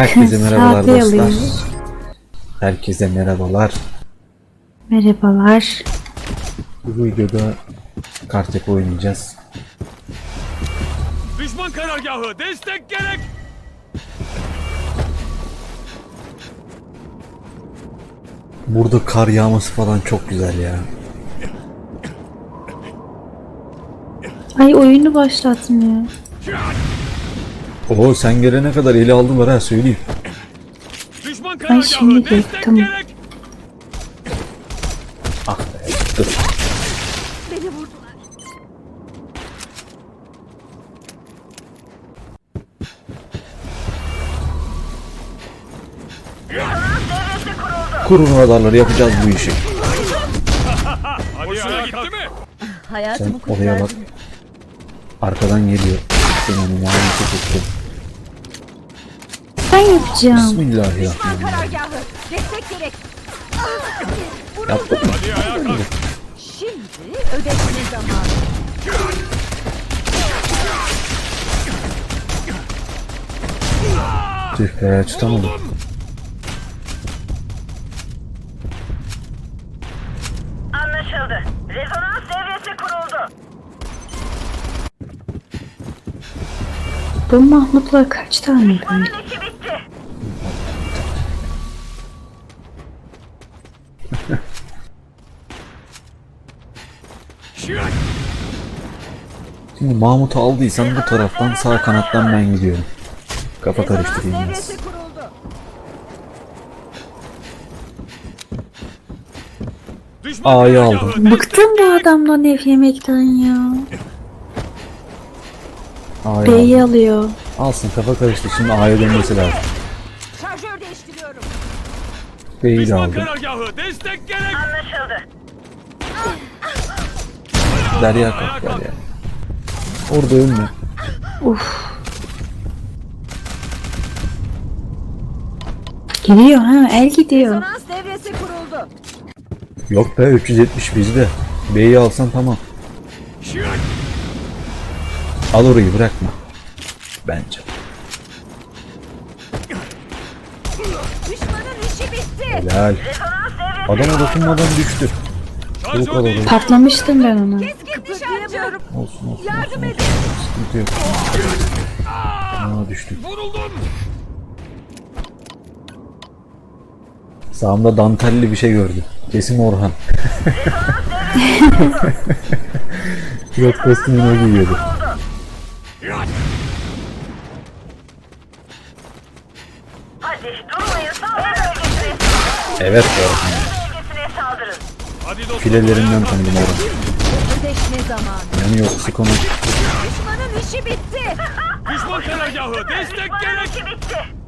Herkese merhabalar dostlar. Herkese merhabalar. Merhabalar. Bu videoda Kartepe oynayacağız. Düşman karargahı destek gerek. Burada kar yağması falan çok güzel ya. Ay oyunu başlatmıyor. Oo sen gelene kadar eli aldılar ha söyleyeyim. Düşman şimdi karargahı değil, destek tamam. gerek. Ah be dur. Kurun radarları yapacağız bu işi. Hadi ayağa gitti mi? Sen Hayatımı oraya bak. Arkadan geliyor. Ben onu muhabbete tuttum. Ben yapacağım. Bismillahirrahmanirrahim. Destek gerek. Ayağa kalk. Şimdi ödetme zamanı. Tüh be tutamadım. Anlaşıldı. Rezonans devresi kuruldu. Bu Mahmutlar kaç tane böyle? Şimdi Mahmut'u aldıysan bu taraftan sağ kanattan ben gidiyorum. Kafa karıştırayım biraz. Devresi kuruldu. Düşman A'yı aldım. Bıktım bu adamdan ev yemekten ya. A'yı B'yi aldım. alıyor. Alsın kafa karıştı şimdi A'ya dönmesi lazım. Şarjör değiştiriyorum. B'yi de Düşman aldım. karargahı destek gerek. Anlaşıldı. Derya kalk Derya. Orada ölme. Gidiyor ha el gidiyor. Rezonans devresi kuruldu. Yok be 370 bizde. B'yi alsan tamam. Al orayı bırakma. Bence. Düşmanın işi bitti. Helal. Adama dokunmadan düştü. Çabuk al. Patlamıştım ben ona. Olsun olsun. Yardım olsun, edin. olsun. Sıkıntı yok. Aa düştü. Vuruldum. Sağımda dantelli bir şey gördüm. Kesin Orhan. Pilot kostümünü giyiyordu. Hadi durmayın saldırı bölgesine. Evet dostum. Filelerinden tanıdım Orhan. Ödeşme zamanı. Yani yok sık onu. Düşmanın işi bitti. Düşman karargahı destek gerek. bitti.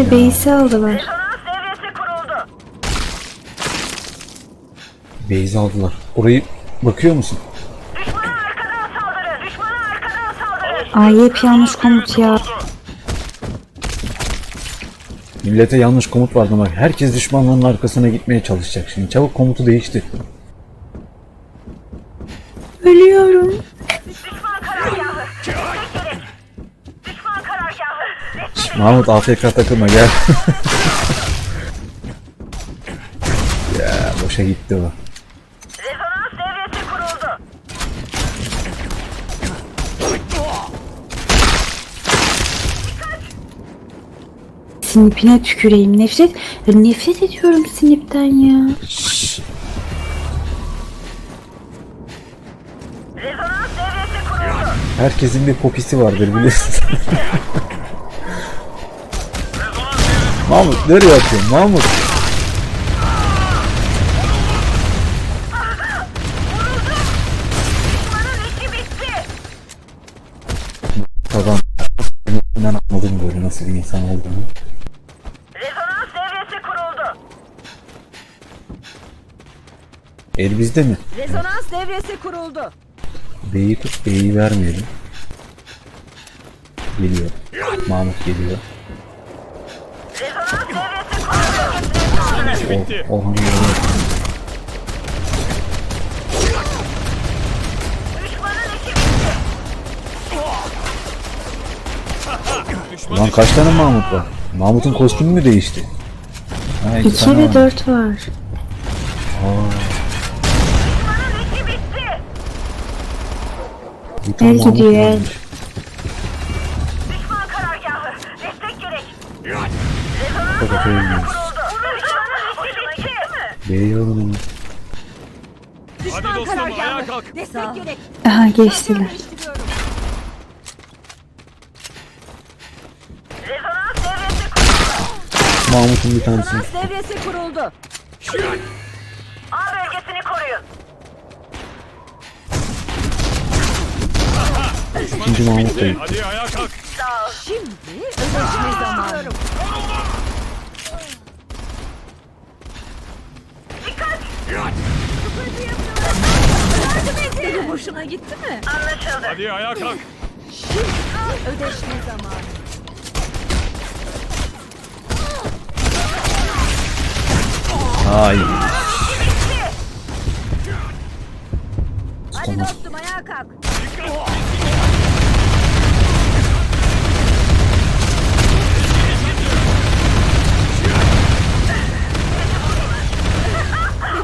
Ay B'si aldılar. Beyzi aldılar. Orayı bakıyor musun? Düşmana arkadan saldırın. Düşmana arkadan saldırın. Ay hep yanlış komut ya. Millete yanlış komut vardı bak. Herkes düşmanların arkasına gitmeye çalışacak şimdi. Çabuk komutu değiştir. Mahmut AFK takılma gel. ya boşa gitti o. Rezonans devresi kuruldu. Snipine tüküreyim. Nefret, nefret ediyorum snipten ya. Herkesin bir popisi vardır biliyorsun. Mahmut nereye atıyorsun Mahmut? Kazan. Ben anladım böyle nasıl bir insan olduğunu. Rezonans devresi kuruldu. El bizde mi? Rezonans devresi kuruldu. B'yi tut, B'yi vermeyelim. Geliyor. Mahmut geliyor. İşi bitti. Oh, Orhan geliyor. Düşman Lan kaç tane Mahmut var? Mahmut'un kostümü mü değişti? Ha, iki 2 tane ve var. 4 var. Bir tane El Mahmut gidiyor, el. varmış. Düşman karargahı. Destek gerek. Bak kafaya gidiyoruz. Hemen. Hadi Düşman dostum ayağa karargahı. kalk. Destek gerek. Aha geçtiler. Değiştiriyorum. Mahmut'un bir tanesini. Rezonans devresi kuruldu. A bölgesini koruyun. İkinci Mahmut gitti. Hadi ayağa kalk. Şimdi ödeşme zamanı. Yardım edin. Hoşuna gitti mi? Anlaşıldı. Hadi ayağa kalk. Şimdi ödeşme zamanı. Ay. Hadi dostum ayağa kalk.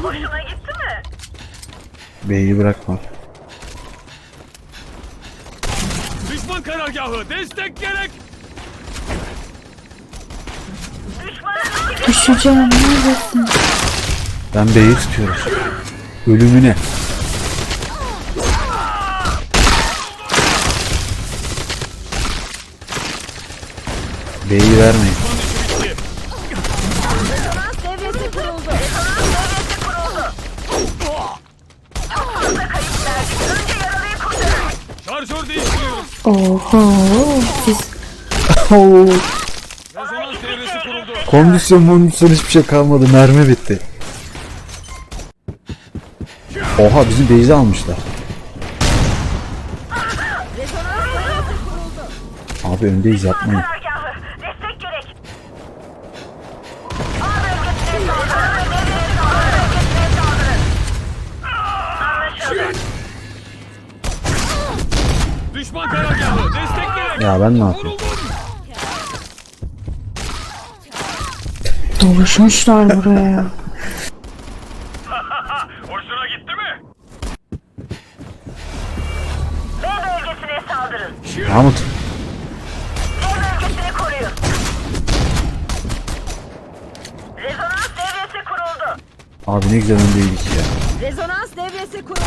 Hoşuna gitti mi? B'yi bırakma. Düşman karargahı. Destek gerek. Düşeceğim neredesin? Ben B'yi tutuyorum. Ölümüne. B'yi vermeyin. Oho. Siz. Kondisyon kondisyon hiçbir şey kalmadı. Mermi bitti. Oha bizim Beyzi almışlar. Abi öndeyiz yapmayın. Ya ben ne yapayım? Doluşmuşlar buraya. Abi ne güzel öndeydik ya. Rezonans devresi kuruldu.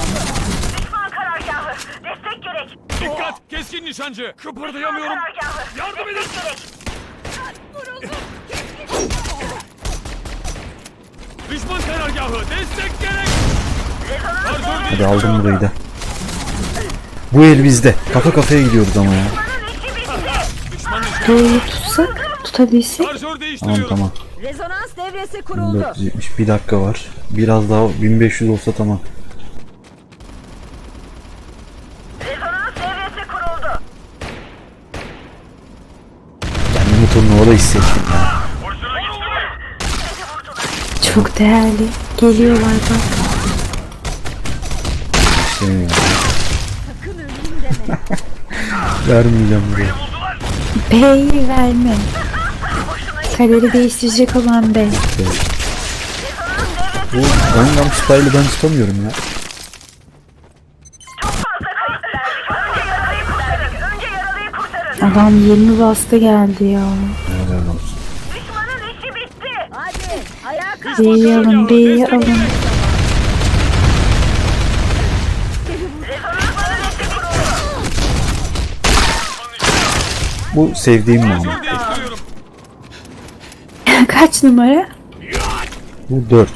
Düşman karargahı. Destek gerek. Dikkat. Keskin nişancı. Kıpırdayamıyorum. Karargahı. Yardım edin. Destek gerek. Düşman karargahı. Destek gerek. Rezonans Hadi aldım burayı da. Bu el bizde. Kafa kafaya gidiyoruz ama ya. Düşman. B'yi tutsak tutabilsek. Şarjör Tamam değiştiriyorum. tamam. Rezonans devresi kuruldu. 1470 bir dakika var. Biraz daha 1500 olsa tamam. Rezonans devresi kuruldu. Kendimi turnuvada hissettim ya. Çok değerli. Geliyorlar bak. Şey ya. Sakın öleyim deme. Vermeyeceğim buraya. B'yi verme. Kaderi değiştirecek olan B. Bu Gangnam Style'ı ben tutamıyorum ya. Çok fazla kayıp verdik. Önce yaralıyı kurtarın. Önce yaralıyı kurtarın. Adam 20 bastı geldi ya. Helal olsun. Düşmanın işi bitti. Hadi ayağa kalk. Düşman B'yi alın. B'yi alın. Bu sevdiğim Mahmut. Kaç numara? Bu 4.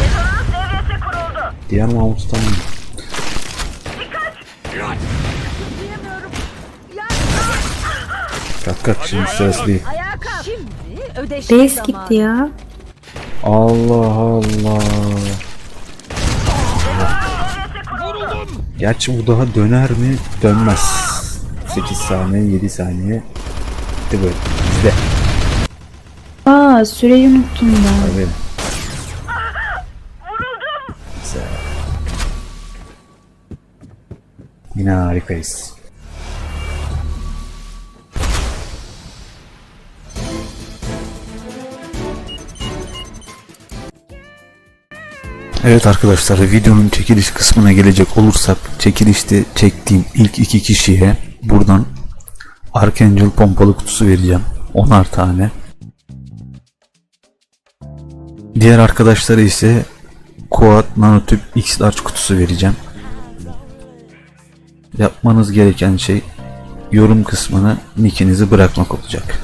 Rezonans devresi kuruldu. Diğer. Duyamıyorum. Ya Kalk kalk şimdi sırası değil. zamanı. gitti ya. Allah Allah. Gerçi bu daha döner mi? Dönmez. 8 saniye, 7 saniye. İşte böyle. İzle. Aa süreyi unuttum ben. Tabii. Güzel. Yine harikayız. Evet arkadaşlar videonun çekiliş kısmına gelecek olursak çekilişte çektiğim ilk iki kişiye buradan Archangel pompalı kutusu vereceğim. 10'ar tane. Diğer arkadaşlara ise Quad Nanotüp X Large kutusu vereceğim. Yapmanız gereken şey yorum kısmına nickinizi bırakmak olacak.